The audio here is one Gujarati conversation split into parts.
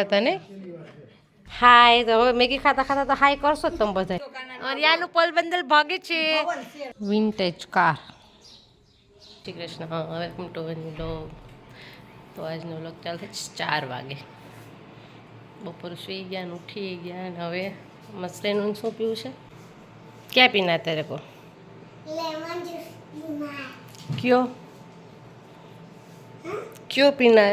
આવ્યા હતા ને? હાય તો હવે મેગી ખાતા ખાતા તો હાય કરશો જ તમે બધા અને આનું પોલબંદલ ભાગે છે. વિન્ટેજ કાર શ્રી કૃષ્ણ હા ટુ વન તો આજનો બ્લોગ ચાલશે ચાર વાગે. બપોર સુઈ ગયા ઉઠી ગયા અને હવે મસલેનું શું પીવું છે? ક્યાં પીના તારે કો ક્યો? ક્યો પીના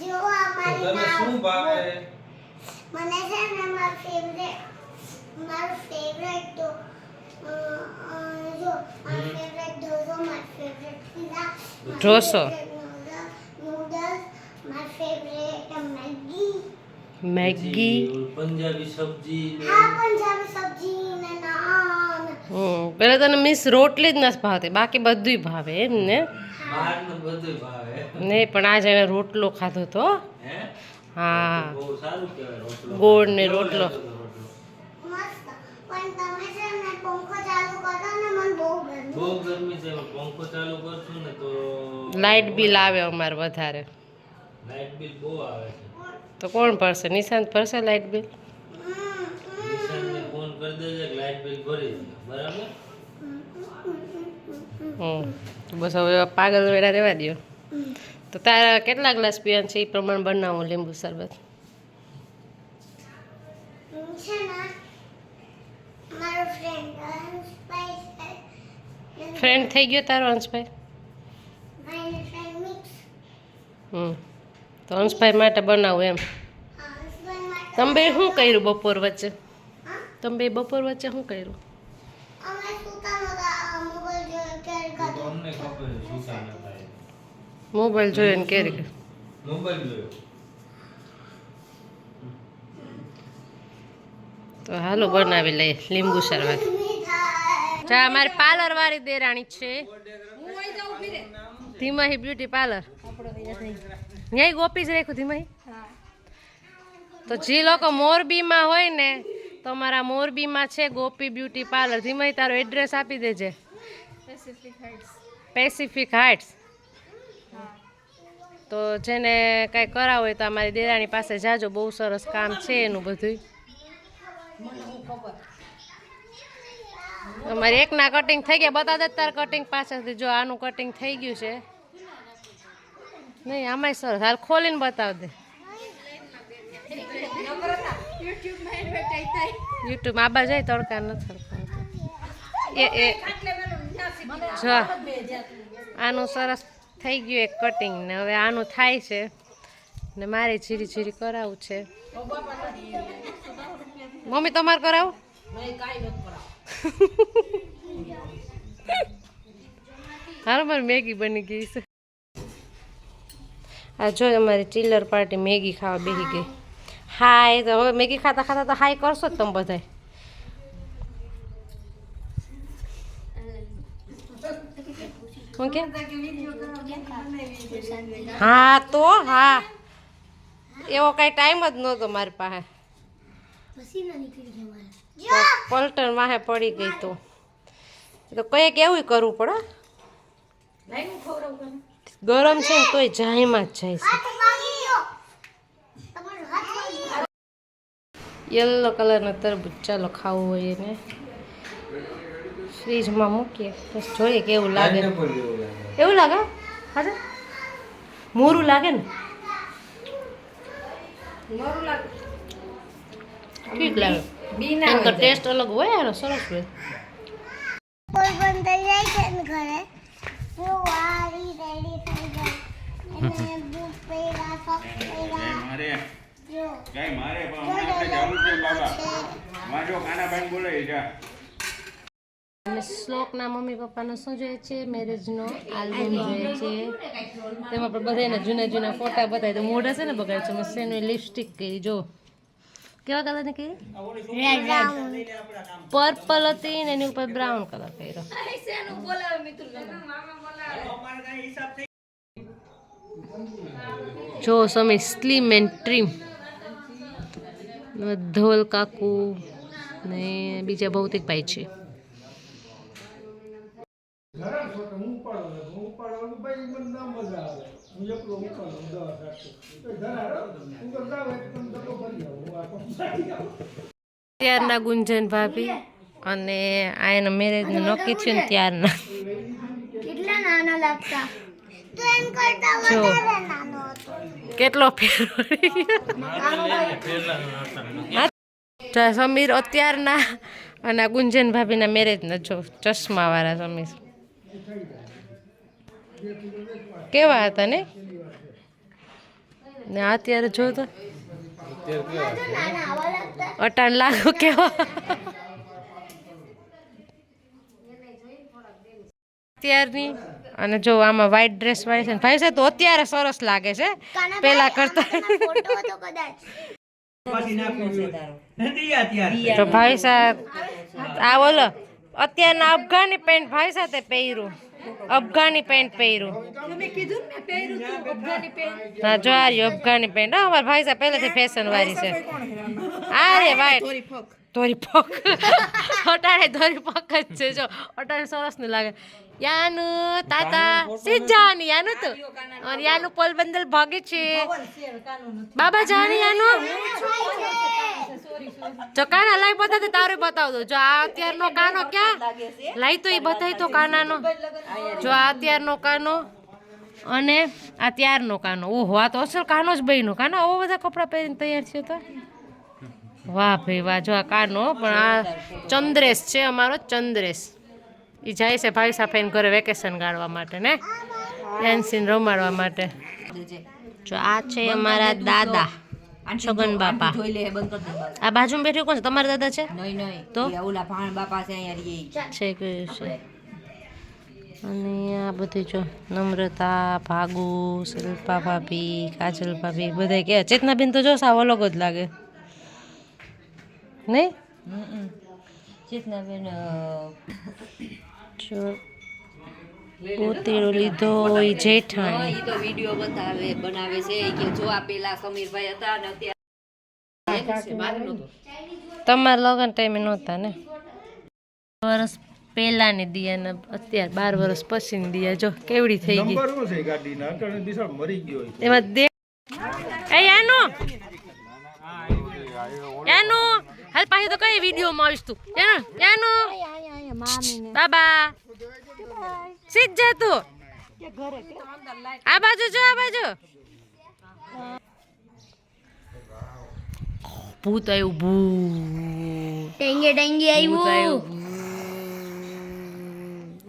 જો અમારી તને શું ભાવે? મને છે ને મારું ફેવરેટ મારું ફેવરેટ તો જો મારું ફેવરેટ ઢોસો મારું ફેવરેટ પીઝા ઢોસો. નૂડલ્સ મારું ફેવરેટ મેગી. મેગી? પંજાબી સબ્જી હા પંજાબી સબ્જી ને નાન. હમ પેલા તને મિસ રોટલી જ નથી ભાવતી બાકી બધુંય ભાવે એમ ને? નહીં પણ આજે એને રોટલો ખાધો તો. હા? બહુ સારું કહેવાય રોટલો. ગોળ ને રોટલો. લાગ્યો તો રોટલો. મસ્ત. પણ તમે છે ને પંખો ચાલુ કરો ને મને બહુ ગમે બહુ ગરમી છે પંખો ચાલુ કરશું ને તો લાઇટ બિલ આવે અમારે વધારે. લાઇટ બિલ બહુ આવે છે. તો કોણ ભરશે? નિશાંત ભરશે લાઇટ બિલ? ફોન કરી દેજે કે લાઇટ બિલ ભરી બરાબર? હમ. બસ હવે પાગલ વેળા રહેવા દો તો તારા કેટલા ગ્લાસ પીવાનું છે? એ પ્રમાણે બનાવો લીંબુ શરબત. ફ્રેન્ડ થઈ ગયો તારો અંશભાઈ? હમ. તો અંશભાઈ માટે બનાવું એમ. તમે શું કર્યું બપોર વચ્ચે? તમે બપોર વચ્ચે શું કર્યું? મોબાઈલ જોયો ને કેરી મોબાઈલ જોયો. તો હાલો બનાવી લઈએ લીંબુ શરબત. ચા જા અમારી પાર્લર વાળી દેરાણી છે. Dhimahi beauty parlour. ન્યાય ગોપી જ રાખ્યું ધીમાહી? તો જે લોકો મોરબીમાં હોય ને તો અમારા મોરબીમાં છે ગોપી બ્યુટી પાર્લર. ધીમાહી તારો એડ્રેસ આપી દેજે. પેસિફિક હાઇટ્સ તો જેને કાંઈ કરાવ હોય તો અમારી દેરાણી પાસે જાજો બહુ સરસ કામ છે એનું બધું અમારે એકના કટિંગ થઈ ગયા બતા દે તાર કટિંગ પાછળથી જો આનું કટિંગ થઈ ગયું છે. નહીં આમાંય સરસ. હાલ ખોલીને બતાવ દે. યુટ્યુબ આબા જાય તડકા નથી. એ એ. જો. આનું સરસ થઈ ગયું એક કટિંગ ને હવે આનું થાય છે. ને મારે જીરી જીરી કરાવવું છે. મમ્મી તમારે કરાવું? હારું મારી મેગી બની ગઈ છે. આ જો અમારી ચિલ્લર પાર્ટી મેગી ખાવા બેસી ગઈ. હાય તો હવે મેગી ખાતા ખાતા તો હાય કરશો જ તમે બધાય. શું હા, તો હા. એવો કાંઈ ટાઈમ જ નહોતો મારી પાસે. પલટણ વાહે પડી ગઈ તો. તો કંઈક એવું કરવું પડે ગરમ છે ને તોય જાયમાં જ જાય છે. યલો કલરનો તરબૂચ ચાલો ખાવું હોય એને. ફ્રીજમાં મૂકીએ. બસ જોઈએ કેવું લાગે. લાગે. એવું લાગે? હા મોરું લાગે ને? ઠીક લાગે. એમ તો ટેસ્ટ અલગ હોય યાર સરસ હોય કોઈ જાય છે ને ઘરે. જો વારી રેડી થઈ ગઈ. અને બૂટ પહેર્યા સોક મારે. જો. મારે પણ આપણે જવું છે બાબા. છે મારો કાનાભાઈ બોલે જા. અને શ્લોકના મમ્મી પપ્પાનો શું જોઈએ છે? મેરેજનો આલ્બમ જોઈએ છે. તેમાં પણ બધાના જૂના જૂના ફોટા બતાવી તો મોઢા છે ને બગાડ છે? મસ્ત એનું લિપસ્ટિક કરી જો. કેવા કલરની કરી પર્પલ હતી ને એની ઉપર બ્રાઉન કલર કર્યો. જો સમી સ્લીમ એન્ડ ટ્રીમ ધોલ કાકુ ને બીજા ભૌતિક ભાઈ છે. ત્યારના ગુંજન ભાભી અને આ એના મેરેજનું નક્કી છે ને ત્યારના. કેટલા નાના લાગતા? તો એમ કરતા જો. વધારે નાનો હતો. કેટલો ફેર સમીર અત્યારના અને ગુંજન ભાભીના મેરેજના જો ચશ્માવાળા સમીર. કેવા હતા ને? ને અત્યારે જો તો. નાના આવા લાગતા અટાણ લાગુ કેવા. અત્યારની અને જો આમાં વ્હાઈટ ડ્રેસ વાળી છે ને. ભાઈ સાહેબ તો અત્યારે સરસ લાગે છે. પેલા કરતા તો ભાઈ સાહેબ આ બોલો. અત્યારના અફઘાની પેન્ટ ભાઈ સાથે પહેર્યું. અફઘાની પેન્ટ પહેર્યું. હા જો આ અફઘાની પેન્ટ. હા અમારા ભાઈ સાહેબ પહેલેથી ફેશન વાળી છે. આ રે વાઈટ ધોરી પગ અટાણે ધોરી પગ જ છે જો અટાણે સરસ ને લાગે યાનું તાતા સિજાની યાનું તો અને યાનું પોલબંદલ ભાગે છે બાબા જાની યાનું જો કાના લાઈ બતાવતો તારે બતાવ દો જો આ અત્યારનો કાનો ક્યાં લાઈ તો એ બતાવી તો કાનાનો જો આ અત્યારનો કાનો અને આ ત્યારનો કાનો ઓહો આ તો અસલ કાનો જ બહેનો કાનો આવો બધા કપડાં પહેરીને તૈયાર છે તો વાહ ભાઈ વાહ જો આ કાનો પણ આ ચંદ્રેશ છે અમારો ચંદ્રેશ. એ જાય છે ભાઈ સાફેન ઘરે વેકેશન ગાળવા માટે ને? ડેન્સિંગ રમાડવા માટે. જો આ છે અમારા દાદા છગન બાપા. આ બાજુમાં બેઠી કોણ છે? તમારા દાદા છે? તો? ઓલા ભાણ બાપા છે અહીંયા છે કયું છે? અને આ બધી જો નમ્રતા ભાગુ શિલ્પા ભાભી કાજલ ભાભી બધા કે. ચેતનાબેન તો જો સાવ અલગ જ લાગે. નહીં? ચેતનાબેન પોતેડો લીધો હોય જેઠાણી. એ તો વીડિયો બતાવે બનાવે છે. કે જો આ પેલા સમીરભાઈ હતા ને અત્યારે. તમારા લગ્ન ટાઈમે નહોતા ને? વર્ષ પહેલાની દિયા ને અત્યારે બાર વર્ષ પછીની દિયા જો કેવડી થઈ ગઈ. નંબર શું છે ગાડીના? અટાણે દિશા મરી ગયો હોય એમાં દે એ યાનો! યાનો! હાલ પાછી તો કઈ વિડીયોમાં આવીશ તું યાનો યાનો બાબા. સીધ જા તું. આ બાજુ જો આ બાજુ. ભૂત આવ્યું ભૂત. ટેંગે ટેંગે આવ્યું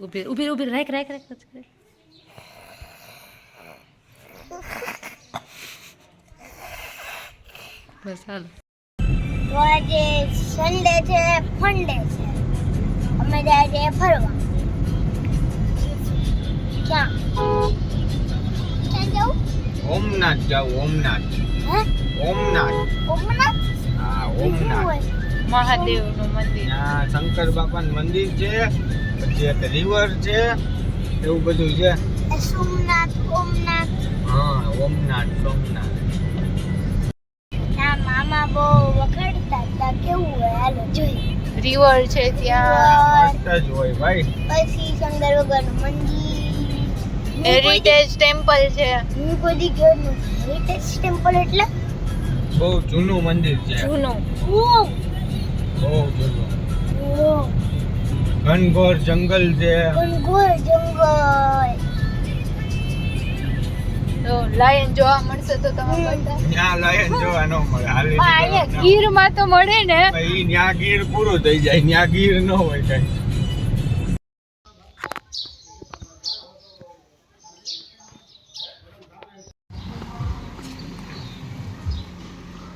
ઊભી ઊભી ઊભી રાખ રાખ રાખ. બસ હાલો. તો આજે સન્ડે છે ફંડે છે. અમે જાય છે ફરવા. ક્યાં? ક્યાં જવું ઓમનાથ જાવ ઓમનાથ. ઓમનાથ. ઓમનાથ? હા ઓમનાથ. હોય. ત્યાં શંકર બાપાનું મંદિર છે પછી એક રિવર છે એવું બધું છે. સોમનાથ ઓમનાથ. હા ઓમનાથ સોમનાથ. મામા બહુ વખડતા હતા કેવું હોય હાલો જોઈએ રિવર છે ત્યાં. મસ્ત જ હોય ભાઈ પછી શંકર ભગવાનનું મંદિર હેરિટેજ ટેમ્પલ છે. હું બધી ગયો નથી હેરિટેજ ટેમ્પલ એટલે? બહુ જૂનું મંદિર છે. જૂનું. બહુ જૂનું. ઘનઘોર જંગલ છે. ઘનઘોર જંગલ. તો લાયન જોવા મળશે તો તમે બધા લાયન જોવા ન મળે. હાલે અહીંયા ગીરમાં તો મળે ને. ત્યાં ગીર પૂરું થઈ જાય ત્યાં ગીર ન હોય કઈ સ્વિમિંગ પુલ જેવા કેવી બની છે ભાઈ હે એટલે આપણે એટલે જ રહેવું.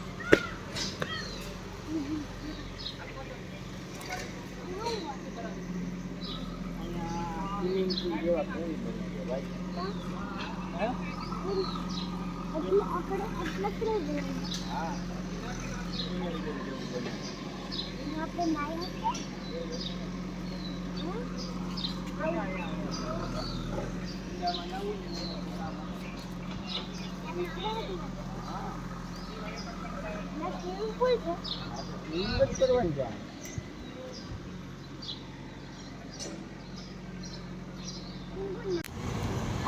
હા swimming pool જેવું બન્યું. આપણે નાઈ હશે? સ્વિમિંગ પુલ છે Swimming જ કરવાની છે આ.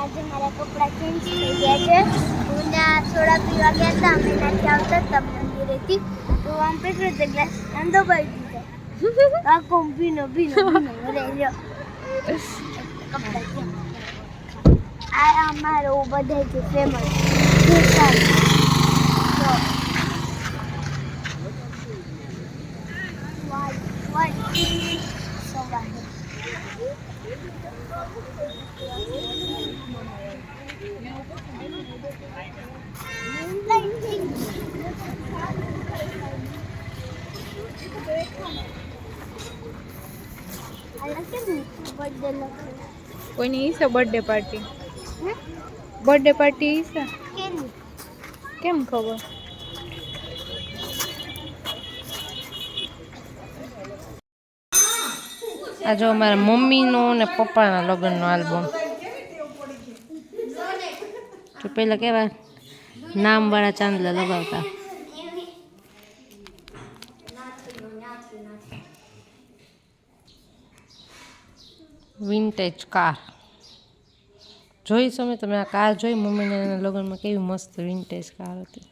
આજે મારા કપડાં ચેન્જ થઈ ગયા છે. હું ત્યાં સોડા પીવા ગયા હતા, અમે ત્યાંથી આવતા હતા મંદિરેથી. તો આમ પકડ્યો તો ગ્લાસ આમ પડી દીધો આખો ભીનો ભીનો ભીનો રહી કપડાં આ અમારો બધા છે ફેમસ સવારે કોઈની ઈસે બર્થડે પાર્ટી બર્થડે પાર્ટી ઈસે કેમ ખબર? આ જો અમારા મમ્મીનો ને પપ્પાના લગ્નનો આલ્બમ. તો પેલા કેવા નામવાળા ચાંદલા લગાવતા. વિન્ટેજ કાર જોઈ સમય તમે આ કાર જોઈ મમ્મીને એના લગ્નમાં કેવી મસ્ત વિન્ટેજ કાર હતી.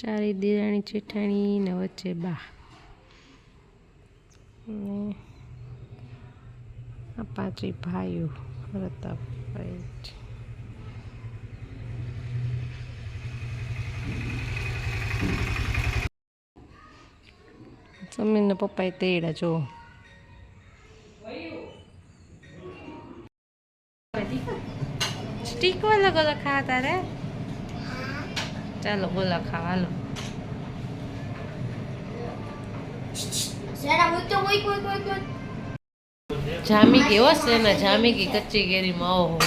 ચારી દિરાણી જેઠાણી ને વચ્ચે બા. આ પાંચે ભાઈઓ રતાભાઈ છે. સમીરને પપ્પાએ તેડા જો. સ્ટીક વાલા ગોલા ખાવા તારે ચાલો ગોલા ખાવા હાલો. જામી ગઈ હો છે ને જામી ગઈ કચ્ચી કેરીમાં ઓહો.